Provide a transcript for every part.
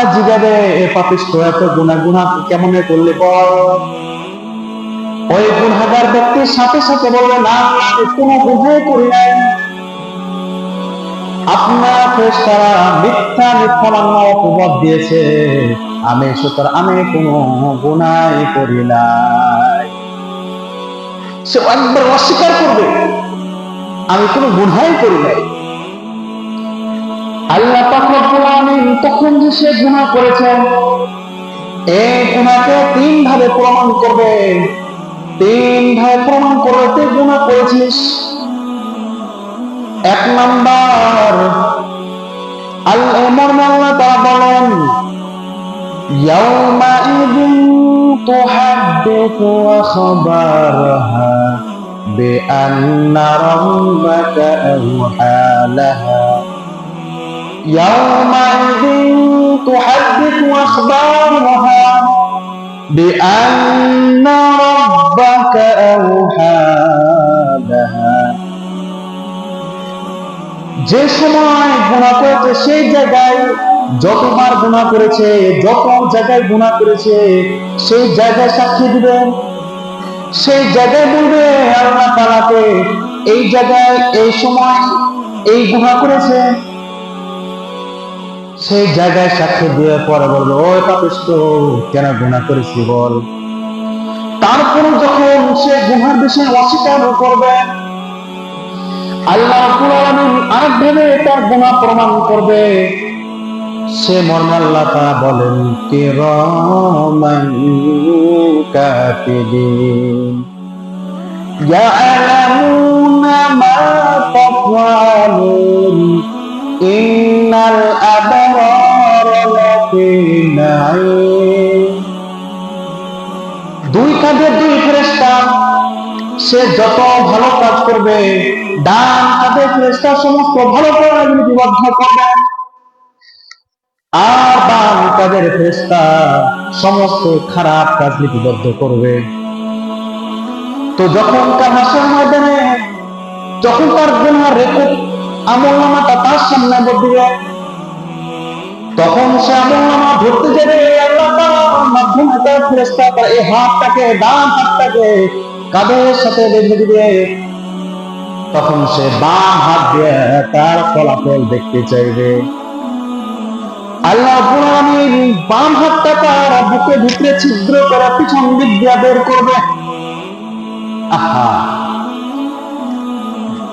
আল্লাহ জিগাবে এ পাপিষ্ট এত গুণা গুণা কেমন করলে বল? ওই গুণাগার ব্যক্তির সাথে সাথে বলবে, না কোনো গুনাই করি নাই। আপনার ফেরেশতারা মিথ্যা মিথ্যা মান্য অপবাদ দিয়েছে। আমি, সুতরাং আমি কোনো গুনাই করি নাই। সে একবার অস্বীকার করবে, আমি কোনো গুনাই করি নাই। আল্লাহ পাক রব্বুল আলামিন তখন যে সে গুনাহ করেছে এই গুনাহকে তিন ভাবে প্রমাণ করবে তিন ভাবে প্রমাণ করবে তুই গুনাহ করেছিস এক নাম্বার আল্লাহ মর্মে আল্লাহ তাআলা বলেন يومئذ تحدث أخبارها بأن ربك أوحى لها يومئذ تحدث أخبارها بأن ربك أوحى لها যে সময় গুণা করেছে সেই জায়গায় যতবার গুণা করেছে যত জায়গায় গুণা করেছে সেই জায়গায় সাক্ষী দিবে সেই জায়গায় বলবে আল্লাহ তালাকে এই জায়গায় এই সময় এই গুণা করেছে সেই জায়গায় সাক্ষ্য দিয়ে পরে বলবো ওই পাপিষ্ট কেন গুণা করেছি বল তারপরে যখন সে গুহার বিষয়ে অস্বীকার করবে আল্লাহ রাব্বুল আলামিন আরেক ভাবে তার গুনাহ প্রমাণ করবে সে মর্মে আল্লাহ তাআলা বলেন কিরামান কাতিবিন يعلمون ما تفعلون إن الأبرار لفي نعيم দুই কাঁধের দুই ফেরেশতা সে যত ভালো কাজ করবে ডান কাঁধে ফেরেশতা সমস্ত ভালো কাজ লিপিবদ্ধ করবে আর বাম কাঁধের ফেরেশতা সমস্ত খারাপ কাজ লিপিবদ্ধ করবে তো যখন তার হাসর ময়দানে যখন তার গুনার রেকর্ড আমল তার সামনে তখন সে আমল ধরতে যাবে মাধ্যমে তার ফেরেশতা তার এই হাতটাকে, ডান হাতটাকে কাঁধের সাথে বেঁধে দিবে? তখন সে বাম হাত দিয়ে তার ফলাফল দেখতে চাইবে। আল্লাহ রাব্বুল বাম হাতটা তার বুকে ভিতরে ছিদ্র করে পিছন দিক দিয়ে বের করবে। আহা!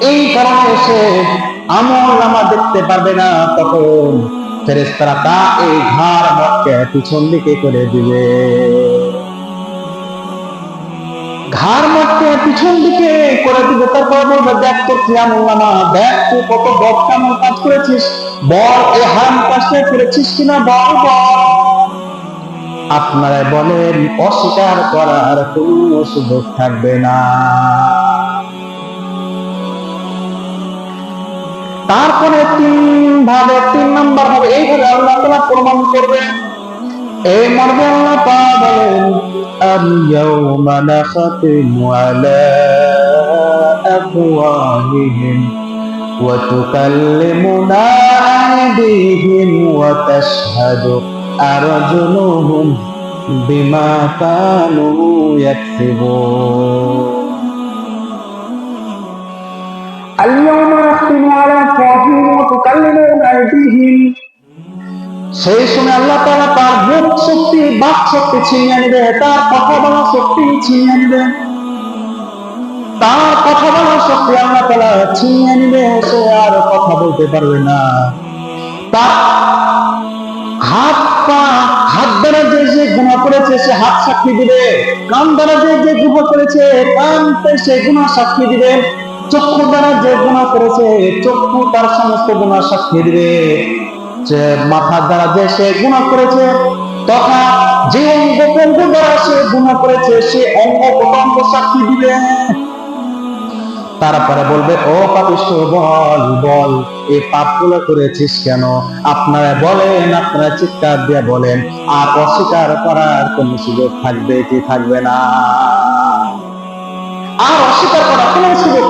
এই কারণে সে আমল নামা দেখতে পারবে না তখন ফেরেস্তারা তা এই ঘাড় মতকে পিছন দিকে করে দিবে। ঘাড় মতকে পিছন দিকে করে দিবে, তারপর বলবে, দেখ তো কি আমল নামা, দেখ তুই কত বদ কামল কাজ করেছিস, বল এ হারাম কাজটা করেছিস কিনা, বল বল। আপনারা বলেন, অস্বীকার করার কোনো সুযোগ থাকবে না। তারপরে তিন ভাবে তিন নাম্বার হবে এইভাবে আল্লাহ তালা প্রমাণ করবে এই মর্মে আল্লাহ তাআলা বলেন اليوم نختم على أفواههم وتكلمنا أيديهم وتشهد أرجلهم بما كانوا يكسبون সেই সময় আল্লাহ তাআলা তার মুখ শক্তি, বাক শক্তি ছিনিয়ে নেবে তার কথা বলার শক্তি ছিনিয়ে নেবে তার কথা বলার শক্তি আল্লাহ তাআলা ছিনিয়ে নেবে সে আর কথা বলতে পারবে না। তার হাত পা, হাত দ্বারা যে যে গুণা করেছে, সে হাত সাক্ষী দিবে। কান দ্বারা যে যে গুণা করেছে কানতে সে গুণা সাক্ষী দিবে। চক্ষু দ্বারা যে গুণা করেছে, চক্ষু তার সমস্ত গুণা সাক্ষী দিবে। যে মাথার দ্বারা যে সে গুণা করেছে, তথা যে অঙ্গ প্রত্যঙ্গ দ্বারা সে গুণা করেছে, সে অঙ্গ প্রত্যঙ্গ সাক্ষী দিবে। তারপরে বলবে, ও পাপিষ্ঠ বল বল এই পাপগুলো করেছিস কেন? আপনারা বলেন, আপনারা চিৎকার দিয়ে বলেন, আর অস্বীকার করার কোন সুযোগ থাকবে কি থাকবে না? আর অস্বীকার করার কোনো সুযোগ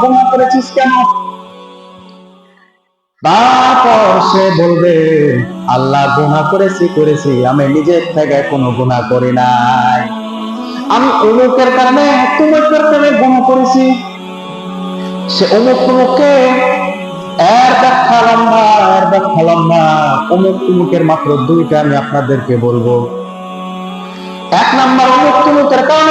গুণা বলবে, আল্লাহ গুনাহ করেছি করেছি। আমি নিজের থেকে কোনো গুনাহ করি নাই। আমি অমুকের কারণে তুমুকের কারণে গুনাহ করেছি। সে অমুক তুমুককে এর ব্যাখ্যা লম্বা, এর ব্যাখ্যা লম্বা। অমুক তুমুকের মাত্র দুইটা আমি আপনাদেরকে বলব। এক নাম্বার, অমুক তুমুকের কারণে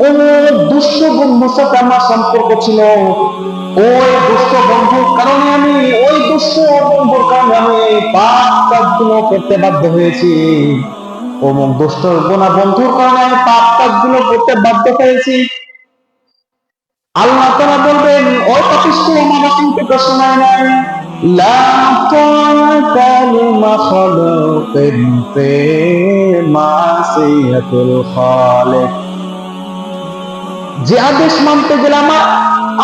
অমুক দুষ্ট বন্ধুর সাথে আমার সম্পর্ক ছিল ওই দুষ্ট বন্ধুর কারণে আমি ওই দুষ্ট বন্ধুর কারণে আমি পাপ কাজগুলো করতে বাধ্য হয়েছি অমুক দুষ্ট গোনা বন্ধুর কারণে আমি পাপ কাজগুলো করতে বাধ্য হয়েছি আল্লাহ তারা বলবেন ও পাপিষ্ঠ আমার কিন্তু শোনায় নাই لا طاعة لمخلوق في معصية الخالق যে আদেশ মানতে গেলে আমার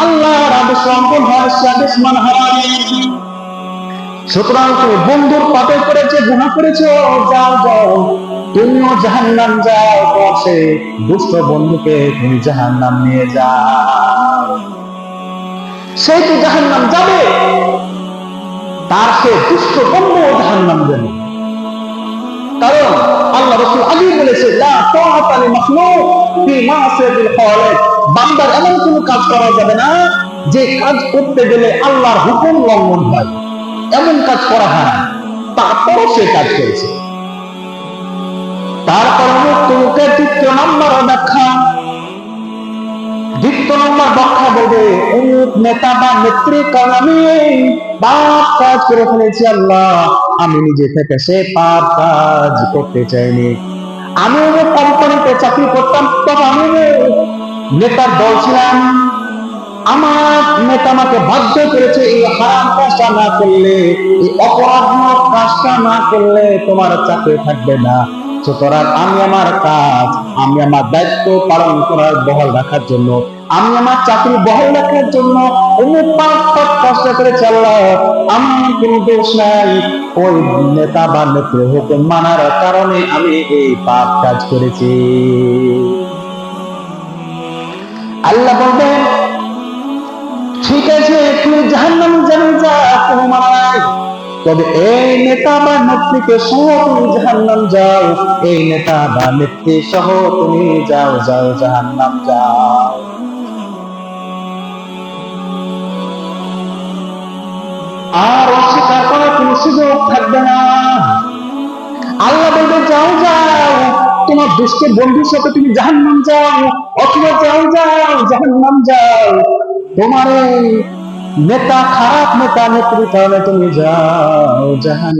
আল্লাহর আদেশ লঙ্ঘন হয় সে আদেশ মান হারায় সুতরাং তুমি বন্ধুর পাপে করেছে গুণা করেছ, যাও যাও, তুমিও জাহান নাম যাও সে দুষ্ট বন্ধুকে তুমি জাহান নাম নিয়ে যাও। সেই তো জাহান নাম যাবে, তার সে দুষ্ট বন্ধু জাহান নাম যাবে কারণ আল্লাহ রসুল বান্দার এমন কোনো কাজ করা যাবে না যে কাজ করতে গেলে আল্লাহর হুকুম লঙ্ঘন হয়। এমন কাজ করা হয় না। তারপরও সে কাজ করেছে। তারপর মুক্তিকে তৃতীয় নম্বর ব্যাখ্যা দ্বিতীয় নম্বর ব্যাখ্যা বলবে অমুক নেতা বা নেত্রীর কারণ আমি পাপ কাজ করে ফেলেছি আল্লাহ। আমি নিজে থেকে সে পাপ কাজ করতে চাইনি। আমি কোম্পানিতে চাকরি করতাম তখন আমি নেতার দল ছিলাম। আমার নেতা আমাকে বাধ্য করেছে, এই হারাম কাজটা না করলে, এই অপরাধমূলক কাজটা না করলে তোমার চাকরি থাকবে না। সুতরাং আমি আমার কাজ, আমি আমার দায়িত্ব পালন করার বহাল রাখার জন্য, আমি আমার চাকরি বহাল রাখার জন্য অমুক পাঁচ করে চাল্লাহ আমার কোনো দোষ নাই। ওই নেতা বা নেত্রী হুকুম মানার কারণে আমি এই পাপ কাজ করেছি। আল্লাহ বলবেন, ঠিক আছে, তুমি জাহান্নাম জানি যা নাই। তবে এই নেতা বা নেত্রীকে সহ তুমি জাহান্নাম যাও, এই নেতা বা নেত্রী সহ তুমি যাও যাও জাহান্নাম যাও। আর অস্বীকার করার কোন সুযোগ থাকবে না। তোমার দুষ্টের বন্ধুর সাথে তুমি জাহান নাম যাও, অথবা যাও যাও জাহান নাম যাও। তোমার নেতা, খারাপ নেতা নেত্রী কারণে তুমি যাও জাহান